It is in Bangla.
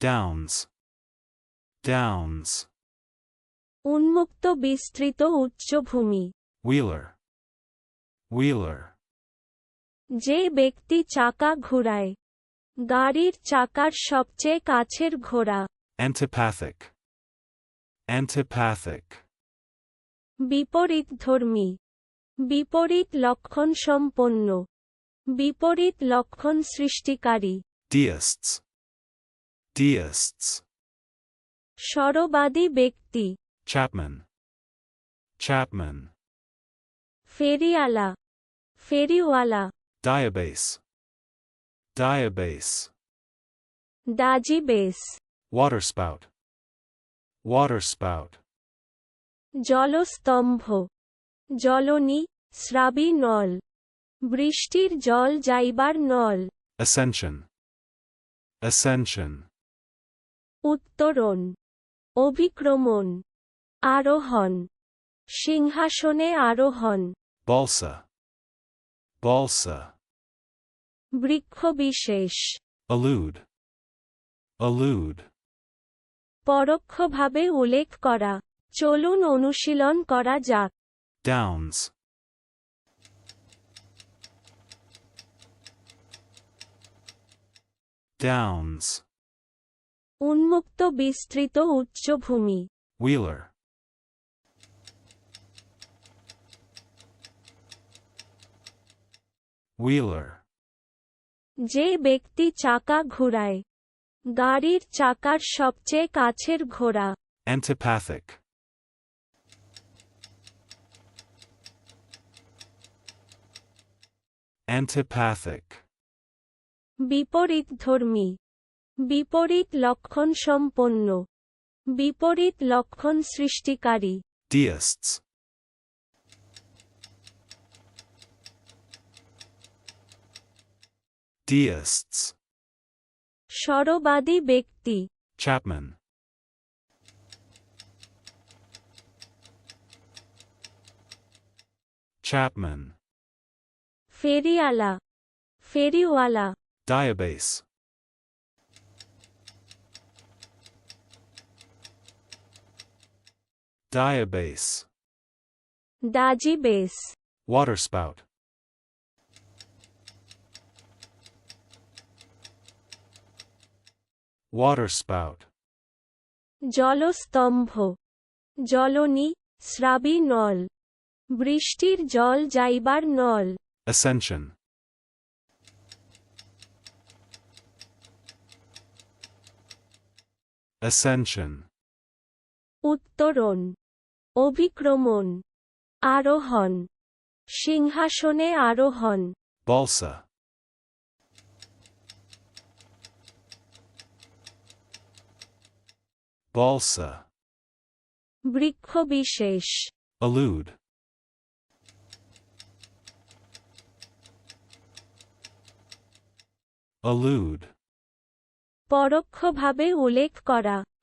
Downs. Downs. উন্মুক্ত বিস্তৃত উচ্চভূমি Wheeler. Wheeler. যে ব্যক্তি চাকা ঘুরায় গাড়ির চাকার সবচেয়ে কাছের ঘোড়া Antipathic. Antipathic. বিপরীতধর্মী বিপরীত লক্ষণ সম্পন্ন বিপরীত লক্ষণ সৃষ্টিকারী Deists. Deists. স্বরবাদী ব্যক্তি Chapman. Chapman. ফেরিয়ালা ফেরিওয়ালা Diabase. Diabase. দাজিবেস Waterspout. Waterspout. জলস্তম্ভ জলনি স্রাবী নল বৃষ্টির জল যাইবার নল Ascension. Ascension. উত্তরণ অভিক্রমণ আরোহণ সিংহাসনে আরোহণ Balsa. Balsa. বৃক্ষবিশেষ Allude. Allude. পরোক্ষভাবে উল্লেখ করা চলুন অনুশীলন করা যাক Downs. Downs. উন্মুক্ত বিস্তৃত উচ্চভূমি Wheeler. Wheeler. যে ব্যক্তি চাকা ঘুরায় গাড়ির চাকার সবচেয়ে কাছের ঘোড়া Antipathic. Antipathic. বিপরীতধর্মী বিপরীত লক্ষণ সম্পন্ন বিপরীত লক্ষণ সৃষ্টিকারী Deists. Deists. স্বরবাদী ব্যক্তি Chapman. Chapman. ফেরিয়ালা ফেরিওয়ালা Diabase. Diabase. দাজিবেস Waterspout. Waterspout. জলস্তম্ভ জলনি স্রাবী নল বৃষ্টির জল যাইবার নল Ascension. Ascension. উত্তরণ অভিক্রমণ আরোহণ সিংহাসনে আরোহণ Balsa. Balsa. বৃক্ষবিশেষ Allude. Allude. পরোক্ষভাবে উল্লেখ করা